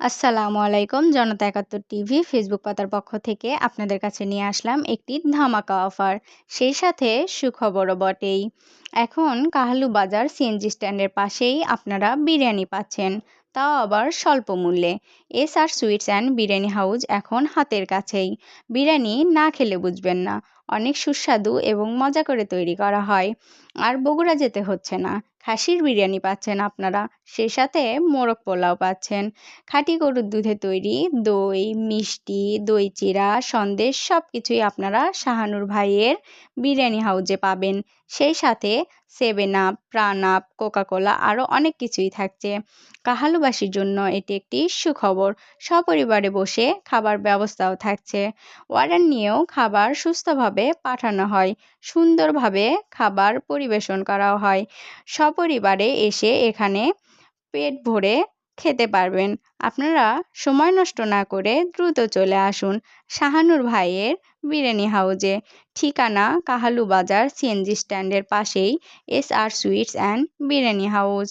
আসসালামু আলাইকুম, জনতা একাত্তর টিভি, ফেসবুক পাতার পক্ষ থেকে আপনাদের কাছে নিয়ে আসলাম একটি ধামাকা অফার। সেই সাথে সুখবরও বটেই। এখন কাহালু বাজার সিএনজি স্ট্যান্ডের পাশেই আপনারা বিরিয়ানি পাচ্ছেন, তাও আবার স্বল্প মূল্যে। S R sweets and biryani house এখন হাতের কাছেই। বিরিয়ানি না খেলে বুঝবেন না, অনেক সুস্বাদু এবং মজা করে তৈরি করা হয়। আর বগুড়া যেতে হচ্ছে না, খাসির বিরিয়ানি পাচ্ছেন আপনারা, সে সাথে মোরগ পোলাও পাচ্ছেন। খাঁটি গরুর দুধে তৈরি দই, মিষ্টি দই চিরা সন্দেশ সব কিছুই আপনারা শাহানুর ভাইয়ের বিরিয়ানি হাউজে পাবেন। সেই সাথে seven up, Pran up, coca cola আরও অনেক কিছুই থাকছে। কাহালুবাসীর জন্য এটি একটি সুখবর। সপরিবারে বসে খাবার ব্যবস্থাও থাকছে। অর্ডার নিয়েও খাবার সুস্থভাবে পাঠানো হয়। সুন্দরভাবে খাবার পরিবেশন করাও হয়। সপরিবারে এসে এখানে পেট ভরে খেতে পারবেন। আপনারা সময় নষ্ট না করে দ্রুত চলে আসুন শাহানুর ভাইয়ের বিরিয়ানি হাউজে ঠিকানা কাহালু বাজার সিএনজি স্ট্যান্ডের পাশেই S R sweets and biryani house